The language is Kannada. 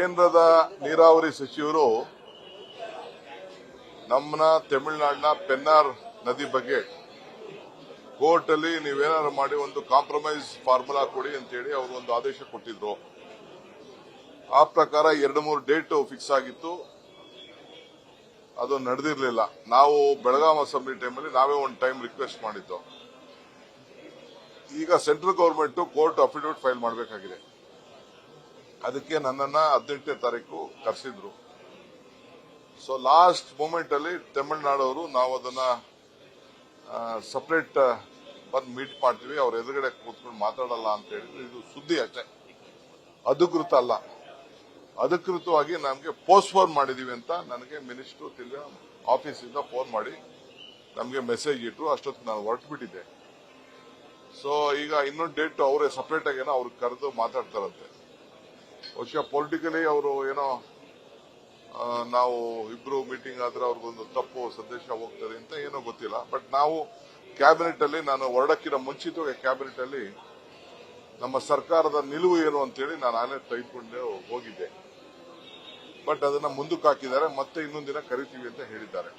ಕೇಂದ್ರದ ನೀರಾವರಿ ಸಚಿವರು ನಮ್ಮನ್ನ ತಮಿಳುನಾಡಿನ ಪೆನ್ನಾರ್ ನದಿ ಬಗ್ಗೆ ಕೋರ್ಟ್ ಅಲ್ಲಿ ನೀವೇನಾದ್ರು ಮಾಡಿ ಒಂದು ಕಾಂಪ್ರಮೈಸ್ ಫಾರ್ಮುಲಾ ಕೊಡಿ ಅಂತೇಳಿ ಅವರು ಒಂದು ಆದೇಶ ಕೊಟ್ಟಿದ್ರು. ಆ ಪ್ರಕಾರ ಎರಡು ಮೂರು ಡೇಟ್ ಫಿಕ್ಸ್ ಆಗಿತ್ತು. ಅದು ನಡೆದಿರಲಿಲ್ಲ. ನಾವು ಬೆಳಗಾಂ ಅಸೆಂಬ್ಲಿ ಟೈಮಲ್ಲಿ ನಾವೇ ಒಂದು ಟೈಮ್ ರಿಕ್ವೆಸ್ಟ್ ಮಾಡಿದ್ದು. ಈಗ central government court affidavit file ಮಾಡಬೇಕಾಗಿದೆ. ಅದಕ್ಕೆ ನನ್ನನ್ನ ಹದಿನೆಂಟನೇ ತಾರೀಕು ಕರೆಸಿದ್ರು. ಸೊ ಲಾಸ್ಟ್ ಮೂಮೆಂಟ್ ಅಲ್ಲಿ ತಮಿಳುನಾಡವರು ನಾವು ಅದನ್ನ ಸಪರೇಟ್ ಬಂದು ಮೀಟ್ ಮಾಡ್ತೀವಿ. ಅವ್ರ ಎದುರುಗಡೆ ಕೂತ್ಕೊಂಡು ಮಾತಾಡಲ್ಲ ಅಂತ ಹೇಳಿದ್ರು. ಇದು ಸುದ್ದಿ ಅಷ್ಟೇ. ಅಧಿಕೃತ ಅಲ್ಲ. ಅಧಿಕೃತವಾಗಿ ನಮಗೆ ಪೋಸ್ಟ್ಪೋನ್ ಮಾಡಿದೀವಿ ಅಂತ ನನಗೆ ಮಿನಿಸ್ಟರ್ ಆಫೀಸ್ ಆಫೀಸಿಂದ ಫೋನ್ ಮಾಡಿ ನಮಗೆ ಮೆಸೇಜ್ ಇಟ್ಟರು ಅಷ್ಟೊತ್ತು ನಾನು ಹೊರಟುಬಿಟ್ಟಿದ್ದೆ. ಸೊ ಈಗ ಇನ್ನೊಂದು ಡೇಟ್ ಅವರೇ ಸಪ್ರೇಟ್ ಏನೋ ಅವ್ರಿಗೆ ಕರೆದು ಮಾತಾಡ್ತಾರಂತೆ. ಬಹುಶಃ ಪೊಲಿಟಿಕಲಿ ಅವರು ಏನೋ ನಾವು ಇಬ್ರು ಮೀಟಿಂಗ್ ಆದ್ರೆ ಅವ್ರಿಗೊಂದು ತಪ್ಪು ಸಂದೇಶ ಹೋಗ್ತದೆ ಅಂತ ಏನೋ ಗೊತ್ತಿಲ್ಲ. ಬಟ್ ನಾವು ಕ್ಯಾಬಿನೆಟ್ ಅಲ್ಲಿ, ನಾನು ಹೊರಡಕ್ಕಿಂತ ಮುಂಚಿತವಾಗಿ ಕ್ಯಾಬಿನೆಟ್ ಅಲ್ಲಿ ನಮ್ಮ ಸರ್ಕಾರದ ನಿಲುವು ಏನು ಅಂತೇಳಿ ನಾನು ಆನೆ ತೆಗೆದುಕೊಂಡು ಹೋಗಿದ್ದೆ. ಬಟ್ ಅದನ್ನ ಮುಂದಕ್ಕೆ ಹಾಕಿದ್ದಾರೆ, ಮತ್ತೆ ಇನ್ನೊಂದಿನ ದಿನ ಕರಿತೀವಿ ಅಂತ ಹೇಳಿದ್ದಾರೆ.